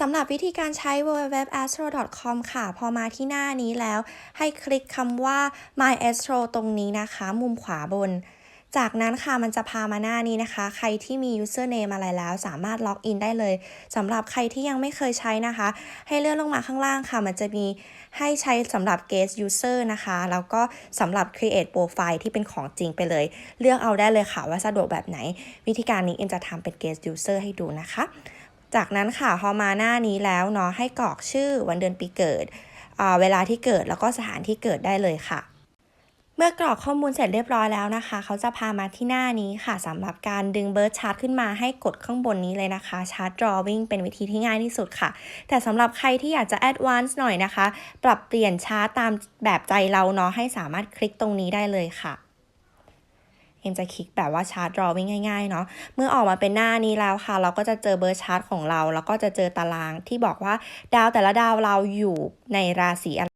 สำหรับวิธีการใช้ www.astro.com ค่ะ พอมาที่หน้านี้แล้ว ให้คลิกคำว่า my astro ตรงนี้นะคะ มุมขวาบน จากนั้นค่ะมันจะพามาหน้านี้นะคะ ใครที่มี username อะไรแล้ว สามารถล็อกอินได้เลยสำหรับใครที่ยังไม่เคยใช้นะคะ ให้เลื่อนลงมาข้างล่างค่ะ มันจะมีให้ใช้สำหรับ guest user นะคะ แล้วก็สำหรับ create profile ที่เป็นของจริงไปเลย เลือกเอาได้เลยค่ะว่าสะดวกแบบไหน วิธีการนี้เอ็มจะทำเป็น guest user ให้ดูนะคะ จากนั้นค่ะพอมาหน้านี้แล้วเนาะให้กรอกชื่อวันเดือนปีเกิด เวลาที่เกิดแล้วก็สถานที่เกิดได้เลยค่ะ เมื่อกรอกข้อมูลเสร็จเรียบร้อยแล้วนะคะ เขาจะพามาที่หน้านี้ค่ะสำหรับการดึงเบิร์ดชาร์ตขึ้นมาให้กดข้างบนนี้เลยนะคะชาร์ต drawing เป็นวิธีที่ง่ายที่สุดค่ะ แต่สำหรับใครที่อยากจะ advance หน่อยนะคะ ปรับเปลี่ยนชาร์ตตามแบบใจเราเนาะให้สามารถคลิกตรงนี้ได้เลยค่ะ เอ็มจะคลิกแบบว่าชาร์ต drawing ง่ายๆเนาะเมื่อออกมาเป็นหน้านี้แล้วค่ะ เราก็จะเจอเบอร์ชาร์ตของเรา แล้วก็จะเจอตารางที่บอกว่าดาวแต่ละดาวเราอยู่ในราศีอะไร